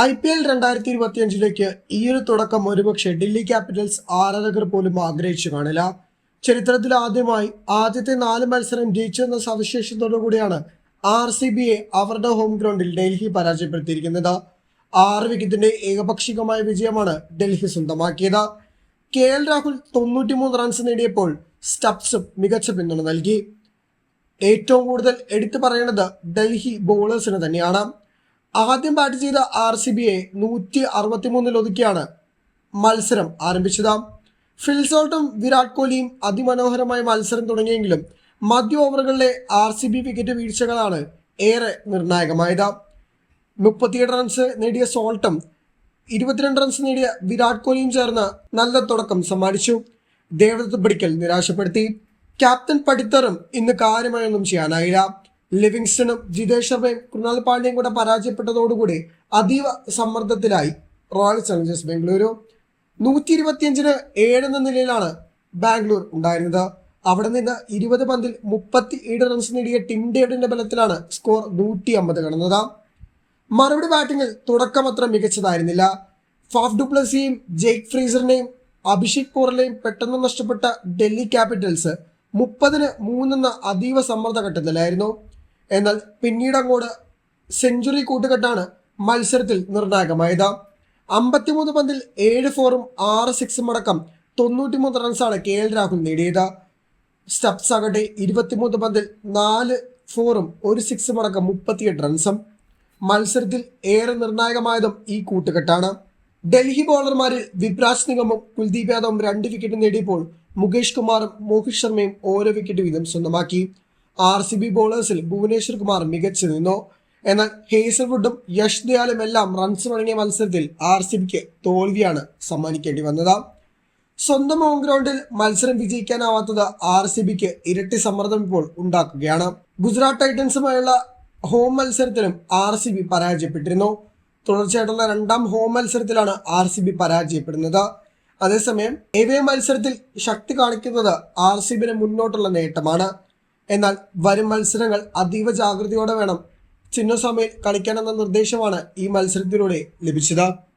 I P L രണ്ടായിരത്തി ഇരുപത്തിയഞ്ചിലേക്ക് ഈ ഒരു തുടക്കം ഒരുപക്ഷെ ഡൽഹി ക്യാപിറ്റൽസ് ആരാധകർ പോലും ആഗ്രഹിച്ചു കാണില്ല. ചരിത്രത്തിൽ ആദ്യമായി ആദ്യത്തെ നാല് മത്സരം ജയിച്ചെന്ന സവിശേഷതയോടു കൂടിയാണ് ആർ സി ബിയെ അവരുടെ ഹോം ഗ്രൗണ്ടിൽ ഡൽഹി പരാജയപ്പെടുത്തിയിരിക്കുന്നത്. ആറ് വിക്കറ്റിന്റെ ഏകപക്ഷികമായ വിജയമാണ് ഡൽഹി സ്വന്തമാക്കിയത്. കെ എൽ രാഹുൽ തൊണ്ണൂറ്റിമൂന്ന് റൺസ് നേടിയപ്പോൾ സ്റ്റപ്സും മികച്ച പിന്തുണ നൽകി. ഏറ്റവും കൂടുതൽ എടുത്തു പറയേണ്ടത് ഡൽഹി ബോളേഴ്സിന് തന്നെയാണ്. ആദ്യം ബാറ്റ് ചെയ്ത ആർ സി ബിയെ നൂറ്റി അറുപത്തിമൂന്നിൽ ഒതുക്കിയാണ് മത്സരം ആരംഭിച്ചത്. ഫിൽസോൾട്ടും വിരാട് കോഹ്ലിയും അതിമനോഹരമായ മത്സരം തുടങ്ങിയെങ്കിലും മധ്യ ഓവറുകളിലെ ആർ സി ബി വിക്കറ്റ് വീഴ്ചകളാണ് ഏറെ നിർണായകമായത്. മുപ്പത്തിയേഴ് റൺസ് നേടിയ സോൾട്ടും ഇരുപത്തിരണ്ട് റൺസ് നേടിയ വിരാട് കോഹ്ലിയും ചേർന്ന് നല്ല തുടക്കം സമ്മാനിച്ചു. ദേവദത്ത് പിടിക്കൽ നിരാശപ്പെടുത്തി. ക്യാപ്റ്റൻ പടിത്തറും ഇന്ന് കാര്യമായൊന്നും ചെയ്യാനായില്ല. ലിവിങ്സ്റ്റണും ജിതേഷ് ശർമ്മയും കൃണാൽ പാണ്ഡ്യയും കൂടെ പരാജയപ്പെട്ടതോടുകൂടി അതീവ സമ്മർദ്ദത്തിലായി റോയൽ ചലഞ്ചേഴ്സ് ബാംഗ്ലൂരു നൂറ്റി ഇരുപത്തിയഞ്ചിന് ഏഴ് എന്ന നിലയിലാണ് ബാംഗ്ലൂർ ഉണ്ടായിരുന്നത്. അവിടെ നിന്ന് ഇരുപത് പന്തിൽ മുപ്പത്തി ഏഴ് റൺസ് നേടിയ ടിം ഡേവിഡിന്റെ ബലത്തിലാണ് സ്കോർ നൂറ്റി അമ്പത് കടന്നത്. മറുപടി ബാറ്റിംഗിൽ തുടക്കം അത്ര മികച്ചതായിരുന്നില്ല. ഫാഫ് ഡുപ്ലസിയും ജെയ്ക് ഫ്രീസറിനെയും അഭിഷേക് പോറലെയും പെട്ടെന്ന് നഷ്ടപ്പെട്ട ഡൽഹി ക്യാപിറ്റൽസ് മുപ്പതിന് മൂന്നെന്ന അതീവ സമ്മർദ്ദ ഘട്ടത്തിലായിരുന്നു. എന്നാൽ പിന്നീട് അങ്ങോട്ട് സെഞ്ചുറി കൂട്ടുകെട്ടാണ് മത്സരത്തിൽ നിർണായകമായത്. അമ്പത്തിമൂന്ന് പന്തിൽ ഏഴ് ഫോറും ആറ് സിക്സും അടക്കം തൊണ്ണൂറ്റിമൂന്ന് റൺസാണ് കെ എൽ രാഹുൽ നേടിയത്. സ്റ്റെപ്സ് ആകട്ടെ ഇരുപത്തിമൂന്ന് പന്തിൽ നാല് ഫോറും ഒരു സിക്സും അടക്കം മുപ്പത്തിയെട്ട് റൺസും മത്സരത്തിൽ ഏറെ നിർണായകമായതും ഈ കൂട്ടുകെട്ടാണ്. ഡൽഹി ബോളർമാരിൽ വിപ്രാജ് നിഗമും കുൽദീപ് യാദവും രണ്ട് വിക്കറ്റ് നേടിയപ്പോൾ മുകേഷ് കുമാറും മോഹിത് ശർമ്മയും ഓരോ വിക്കറ്റ് വീതം സ്വന്തമാക്കി. ആർ സി ബി ബോളേഴ്സിൽ ഭുവനേശ്വർ കുമാർ മികച്ചു നിന്നു? എന്നാൽ ഹേസൽവുഡും യഷ് ദയാലും എല്ലാം റൺസ് വഴങ്ങിയ മത്സരത്തിൽ ആർ സി ബിക്ക് തോൽവിയാണ് സമ്മാനിക്കേണ്ടി വന്നത്. സ്വന്തം ഹോം ഗ്രൗണ്ടിൽ മത്സരം വിജയിക്കാനാവാത്തത് ആർ സി ബിക്ക് ഇരട്ടി സമ്മർദ്ദം ഇപ്പോൾ ഉണ്ടാക്കുകയാണ്. ഗുജറാത്ത് ടൈറ്റൻസുമായുള്ള ഹോം മത്സരത്തിലും ആർ സി ബി പരാജയപ്പെട്ടിരുന്നു. തുടർച്ചയായിട്ടുള്ള രണ്ടാം ഹോം മത്സരത്തിലാണ് ആർ സി ബി പരാജയപ്പെടുന്നത്. അതേസമയം എവേ മത്സരത്തിൽ ശക്തി കാണിക്കുന്നത് ആർ സി ബിന് മുന്നോട്ടുള്ള നേട്ടമാണ്. എന്നാൽ വരും മത്സരങ്ങൾ അതീവ ജാഗ്രതയോടെ വേണം. ചിന്നസ്വാമി കളിക്കാനെന്ന നിർദ്ദേശമാണ് ഈ മത്സരത്തിലൂടെ ലഭിച്ചത്.